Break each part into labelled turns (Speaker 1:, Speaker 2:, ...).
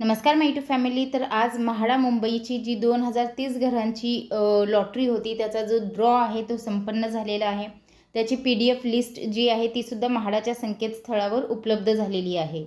Speaker 1: नमस्कार माय to family तर आज म्हाडा मुंबईची जी दोन हजार तीस घरांची लॉटरी होती त्याचा जो ड्रॉ आहे तो संपन्न झालेला आहे. त्याची पी डी एफ लिस्ट जी आहे तीसुद्धा म्हाडाच्या संकेतस्थळावर उपलब्ध झालेली आहे.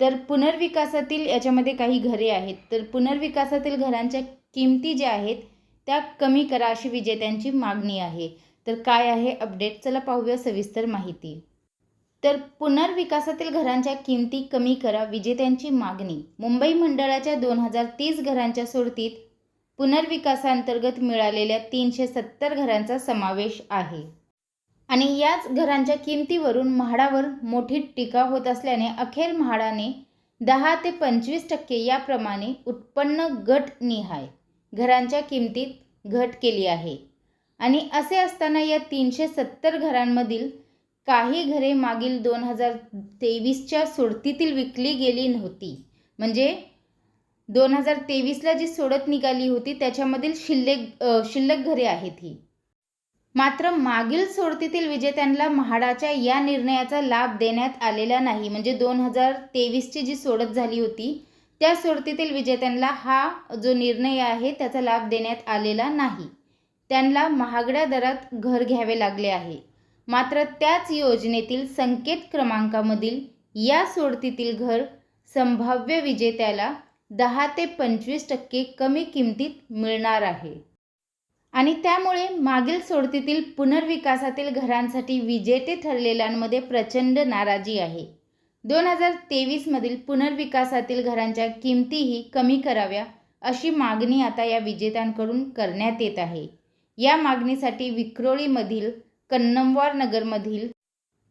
Speaker 1: तर पुनर्विकासातील याच्यामध्ये काही घरे आहेत. तर पुनर्विकासातील घरांच्या किमती ज्या आहेत त्या कमी करा अशी विजेत्यांची मागणी आहे. तर काय आहे अपडेट चला पाहूया सविस्तर माहिती. तर पुनर्विकासातील घरांच्या किमती कमी करा विजेत्यांची मागणी. मुंबई मंडळाच्या दोन हजार तीस घरांच्या सोडतीत पुनर्विकासांतर्गत मिळालेल्या तीनशे सत्तर घरांचा समावेश आहे. आणि याच घरांच्या किमतीवरून म्हाडावर मोठी टीका होत असल्याने अखेर म्हाडाने दहा ते पंचवीस टक्के याप्रमाणे उत्पन्न घट निहाय. घरांच्या किमतीत घट केली आहे. आणि असे असताना या तीनशे सत्तर घरांमधील काही घरे मागील दोन हजार तेवीसच्या सोडतीतील विकली गेली नव्हती. म्हणजे दोन हजार तेवीसला जी सोडत निघाली होती त्याच्यामधील शिल्लक शिल्लक घरे आहेत ही. मात्र मागील सोडतीतील विजेत्यांना म्हाडाच्या या निर्णयाचा लाभ देण्यात आलेला नाही. म्हणजे दोन हजार तेवीसची जी सोडत झाली होती त्या सोडतीतील विजेत्यांना हा जो निर्णय आहे त्याचा लाभ देण्यात आलेला नाही. त्यांना महागड्या दरात घर घ्यावे लागले आहे. मात्र त्याच योजनेतील संकेत क्रमांकामधील या सोडतीतील घर संभाव्य विजेत्याला दहा ते पंचवीस टक्के कमी किमतीत मिळणार आहे. आणि त्यामुळे मागील सोडतीतील पुनर्विकासातील घरांसाठी विजेते ठरलेल्यांमध्ये प्रचंड नाराजी आहे. दोन हजार तेवीसमधील पुनर्विकासातील घरांच्या किमतीही कमी कराव्या अशी मागणी आता या विजेत्यांकडून करण्यात येत आहे. या मागणीसाठी विक्रोळीमधील कन्नमवार नगरमधील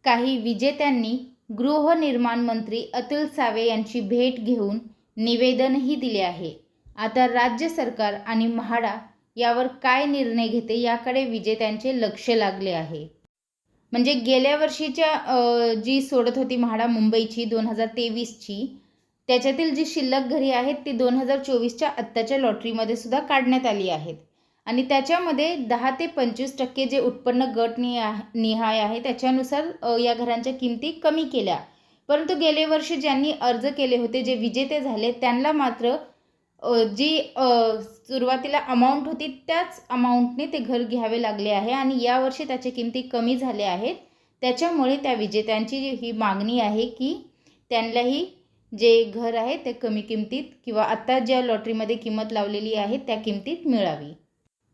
Speaker 1: काही विजेत्यांनी गृहनिर्माण मंत्री अतुल सावे यांची भेट घेऊन निवेदनही दिले आहे. आता राज्य सरकार आणि म्हाडा यावर काय निर्णय घेते याकडे विजेत्यांचे लक्ष लागले आहे. म्हणजे गेल्या वर्षीच्या जी सोडत होती म्हाडा मुंबईची दोन हजार तेवीसची त्याच्यातील जी शिल्लक घरी आहेत ती दोन हजार चोवीसच्या आत्ताच्या लॉटरीमध्ये सुद्धा काढण्यात आली आहेत. आणि त्याच्यामध्ये दहा ते पंचवीस टक्के जे उत्पन्न गट निहा निहाय आहे त्याच्यानुसार या घरांच्या किमती कमी केल्या. परंतु गेले वर्षी ज्यांनी अर्ज केले होते जे विजेते झाले त्यांना मात्र जी सुरुवातीला अमाऊंट होती त्याच अमाऊंटने ते घर घ्यावे लागले आहे आणि यावर्षी त्याच्या किमती कमी झाल्या आहेत. त्याच्यामुळे त्या विजेत्यांची जी ही मागणी आहे की त्यांनाही जे घर आहे ते कमी किमतीत किंवा आत्ता ज्या लॉटरीमध्ये किंमत लावलेली आहे त्या किमतीत मिळावी.